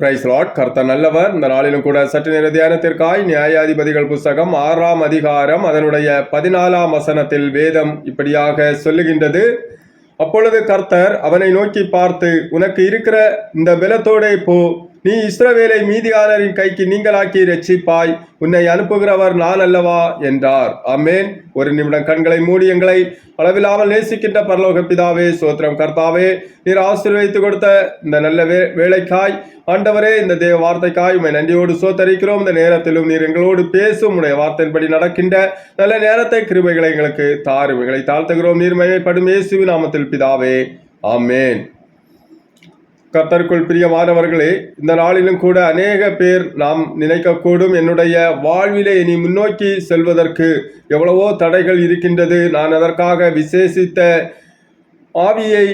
Price lot கர்த்தர் நல்லவர். இந்த நாளிலும் கூட சற்று நேர தியானத்திற்காய் நியாயாதிபதிகள் புஸ்தகம் ஆறாம் அதிகாரம் அதனுடைய பதினாலாம் வசனத்தில் வேதம் இப்படியாக சொல்லுகின்றது. அப்பொழுது கர்த்தர் அவனை நோக்கி பார்த்து உனக்கு இருக்கிற இந்த பலத்தோடே போ நீ இஸ்ரவேலை மீதியானரின் கைக்கு நீங்களாக்கி ரட்சிப்பாய் உன்னை அனுப்புகிறவர் நான் அல்லவா? என்றார். அமேன் ஒரு நிமிடம் கண்களை மூடி எங்களை அளவில்லாமல் நேசிக்கின்ற பரலோக பிதாவே சோத்திரம் கர்த்தாவே நீர் ஆசீர்வதித்து கொடுத்த இந்த நல்ல வே வேலைக்காய் ஆண்டவரே இந்த தேவ வார்த்தைக்காய் உண்மை நன்றியோடு சோத்தரிக்கிறோம். இந்த நேரத்திலும் நீர் எங்களோடு பேசும். உடைய வார்த்தையின்படி நடக்கின்ற நல்ல நேரத்தை கிருபைகளை எங்களுக்கு தாருமைகளை தாழ்த்துகிறோம். நீர் மகிமைப்படும் இயேசுவின் நாமத்தில் பிதாவே. ஆமேன். கர்த்தருக்குள் பிரியமானவர்களே இந்த நாளிலும் கூட அநேக பேர் நாம் நினைக்கக்கூடும். என்னுடைய வாழ்விலே இனி முன்னோக்கி செல்வதற்கு எவ்வளவோ தடைகள் இருக்கின்றது. நான் அதற்காக விசேஷித்த ஆவியை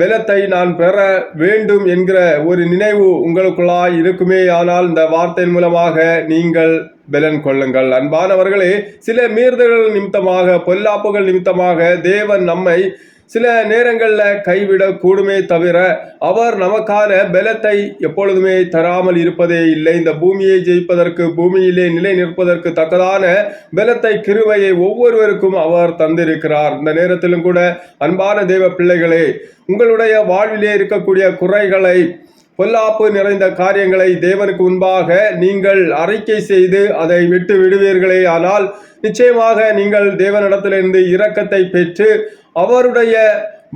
பலத்தை நான் பெற வேண்டும் என்கிற ஒரு நினைவு உங்களுக்குள்ளாய் இருக்குமே. ஆனால் இந்த வார்த்தையின் மூலமாக நீங்கள் பலன் கொள்ளுங்கள். அன்பானவர்களே சில மீறுதல்கள் நிமித்தமாக பொல்லாப்புகள் நிமித்தமாக தேவன் நம்மை சில நேரங்களில் கைவிடக் கூடுமே தவிர அவர் நமக்கான பலத்தை எப்பொழுதுமே தராமல் இருப்பதே இல்லை. இந்த பூமியை ஜெயிப்பதற்கு பூமியிலே நிலை நிற்பதற்கு தக்கதான பலத்தை கிருவையை ஒவ்வொருவருக்கும் அவர் தந்திருக்கிறார். இந்த நேரத்திலும் கூட அன்பான தெய்வ பிள்ளைகளே உங்களுடைய வாழ்விலே இருக்கக்கூடிய குறைகளை பொல்லாப்பு நிறைந்த காரியங்களை தேவனுக்கு முன்பாக நீங்கள் அறிக்கை செய்து அதை விட்டு விடுவீர்களே. ஆனால் நிச்சயமாக நீங்கள் தேவனிடத்திலிருந்து இரக்கத்தை பெற்று அவருடைய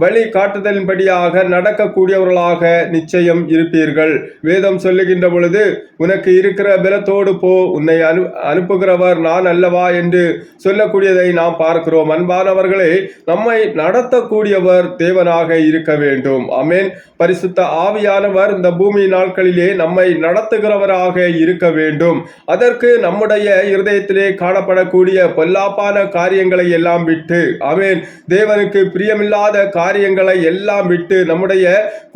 வழி காட்டுதலின்படியாக நடக்கக்கூடியவர்களாக நிச்சயம் இருப்பீர்கள். வேதம் சொல்லுகின்ற பொழுது உனக்கு இருக்கிற பலத்தோடு போ உன்னை அனு அனுப்புகிறவர் நான் அல்லவா? என்று சொல்லக்கூடியதை நாம் பார்க்கிறோம். அன்பானவர்களே நம்மை நடத்தக்கூடியவர் தேவனாக இருக்க வேண்டும். அமேன் பரிசுத்த ஆவியானவர் இந்த பூமி நாட்களிலே நம்மை நடத்துகிறவராக இருக்க வேண்டும். அதற்கு நம்முடைய இருதயத்திலே காணப்படக்கூடிய பொல்லாப்பான காரியங்களை எல்லாம் விட்டு அமேன் தேவனுக்கு பிரியமில்லாத காரியங்களை எல்லாம் விட்டு நம்முடைய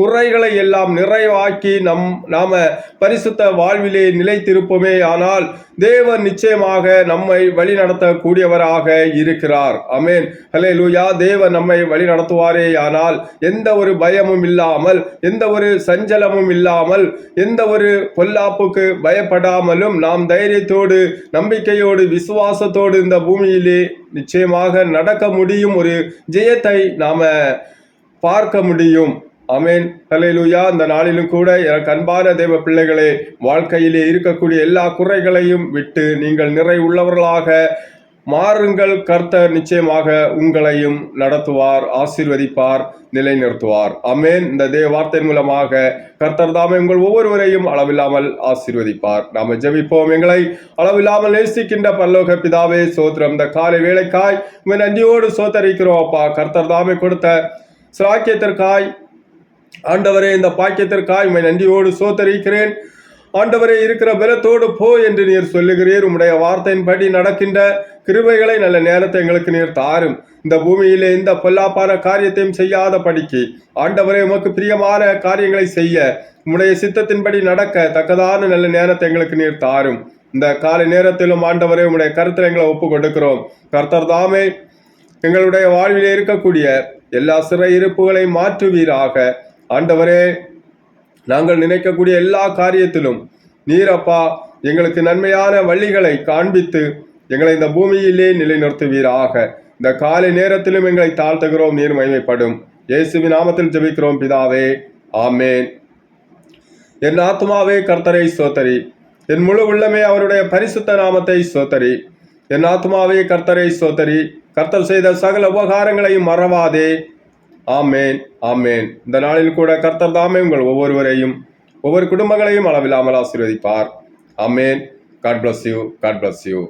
குறைகளை எல்லாம் நிறைவாக்கி நம் நாம பரிசுத்த வாழ்விலே நிலைத்திருப்போமே. ஆனால் தேவன் நிச்சயமாக நம்மை வழி நடத்தக்கூடியவராக இருக்கிறார். அமேன் ஹலே லூயா தேவன் நம்மை வழி நடத்துவாரே ஆனால் எந்த ஒரு பயமும் இல்லாமல் எந்த ஒரு சஞ்சலமும் இல்லாமல் எந்த ஒரு பொல்லாப்புக்கு பயப்படாமலும் நாம் தைரியத்தோடு நம்பிக்கையோடு விசுவாசத்தோடு இந்த பூமியிலே நிச்சயமாக நடக்க முடியும். ஒரு ஜெயத்தை நாம பார்க்க முடியும். அமேன் ஹalleluya இந்த நாளிலும் கூட எனக்கு அன்பான தேவ பிள்ளைகளே வாழ்க்கையிலே இருக்கக்கூடிய எல்லா குறைகளையும் விட்டு நீங்கள் நிறை உள்ளவர்களாக மாறுங்கள். கர்த்தர் நிச்சயமாக உங்களையும் நடத்துவார் ஆசீர்வதிப்பார் நிலைநிறுத்துவார். அமேன் இந்த தேவ வார்த்தையின் மூலமாக கர்த்தர் தாமே உங்கள் ஒவ்வொருவரையும் அளவில்லாமல் ஆசீர்வதிப்பார். நாம ஜெபிப்போம். எங்களை அளவில்லாமல் நேசிக்கின்ற பல்லோக பிதாவே சோத்திரம் இந்த காலை வேலைக்காய் உங்கள் நன்றியோடு சோத்தரிக்கிறோம் அப்பா. கர்த்தர் தாமே கொடுத்த சிராக்கியத்திற்காய் ஆண்டவரே இந்த பாக்கியத்திற்காய் உண்மை நன்றியோடு சோத்தரிக்கிறேன். ஆண்டவரே இருக்கிற பலத்தோடு போ என்று நீர் சொல்லுகிறீர். உம்முடைய வார்த்தையின்படி நடக்கின்ற கிருபைகளை நல்ல நேரத்தை எங்களுக்கு நீர் தாரும். இந்த பூமியிலே இந்த பொல்லாப்பான காரியத்தையும் செய்யாத படிக்கு ஆண்டவரே உமக்கு பிரியமான காரியங்களை செய்ய உம்முடைய சித்தத்தின்படி நடக்க தக்கதான நல்ல நேரத்தை எங்களுக்கு நீர் தாரும். இந்த காலை நேரத்திலும் ஆண்டவரே உம்முடைய கருத்தில் எங்களை ஒப்பு கொடுக்கிறோம் கர்த்தர் தாமே எங்களுடைய வாழ்வில் இருக்கக்கூடிய எல்லா சிறை இருப்புகளை மாற்றுவீராக. ஆண்டவரே நாங்கள் நினைக்கக்கூடிய எல்லா காரியத்திலும் நீரப்பா எங்களுக்கு நன்மையான வழிகளை காண்பித்து எங்களை இந்த பூமியிலே நிலைநிறுத்துவீராக. இந்த காலை நேரத்திலும் எங்களை தாழ்த்துகிறோம் நீர் மகிமைப்படும். இயேசுவின் நாமத்தில் ஜெபிக்கிறோம் பிதாவே. ஆமேன். என் ஆத்மாவே கர்த்தரை சோத்தரி என் முழு உள்ளமே அவருடைய பரிசுத்த நாமத்தை சோத்தரி என் ஆத்மாவே கர்த்தரை சோத்தரி கர்த்தர் செய்த சகல உபகாரங்களையும் மறவாதே. ஆமேன் ஆமேன். இந்த நாளில் கூட கர்த்தர் தாமே உங்கள் ஒவ்வொருவரையும் ஒவ்வொரு குடும்பங்களையும் அளவில்லாமல் ஆசீர்வதிப்பார். ஆமேன். God bless you God bless you